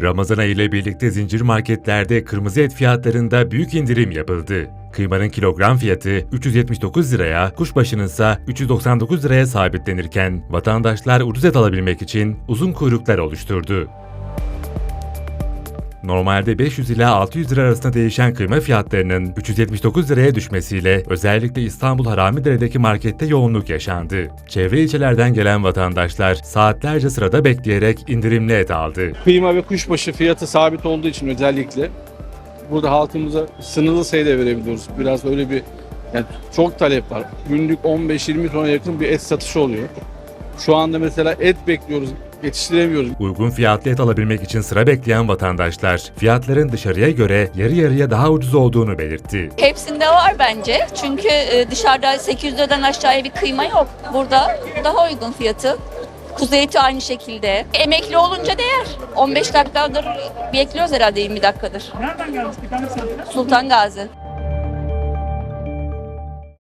Ramazan ayı ile birlikte zincir marketlerde kırmızı et fiyatlarında büyük indirim yapıldı. Kıymanın kilogram fiyatı 379 liraya, kuşbaşının ise 399 liraya sabitlenirken vatandaşlar ucuz et alabilmek için uzun kuyruklar oluşturdu. Normalde 500 ila 600 lira arasında değişen kıyma fiyatlarının 379 liraya düşmesiyle özellikle İstanbul Haramidere'deki markette yoğunluk yaşandı. Çevre ilçelerden gelen vatandaşlar saatlerce sırada bekleyerek indirimli et aldı. Kıyma ve kuşbaşı fiyatı sabit olduğu için özellikle burada halkımıza sınırlı sayıda verebiliyoruz. Biraz öyle bir yani çok talep var. Günlük 15-20 tona yakın bir et satışı oluyor. Şu anda mesela et bekliyoruz, yetiştiremiyoruz. Uygun fiyatlı et alabilmek için sıra bekleyen vatandaşlar fiyatların dışarıya göre yarı yarıya daha ucuz olduğunu belirtti. Hepsinde var bence. Çünkü e, dışarıda 800 liradan aşağıya bir kıyma yok. Burada daha uygun fiyatı. Kuzu eti aynı şekilde. Emekli olunca değer. 15 dakikadır bekliyoruz herhalde 20 dakikadır. Nereden gelmiştik? Sultan Gazi.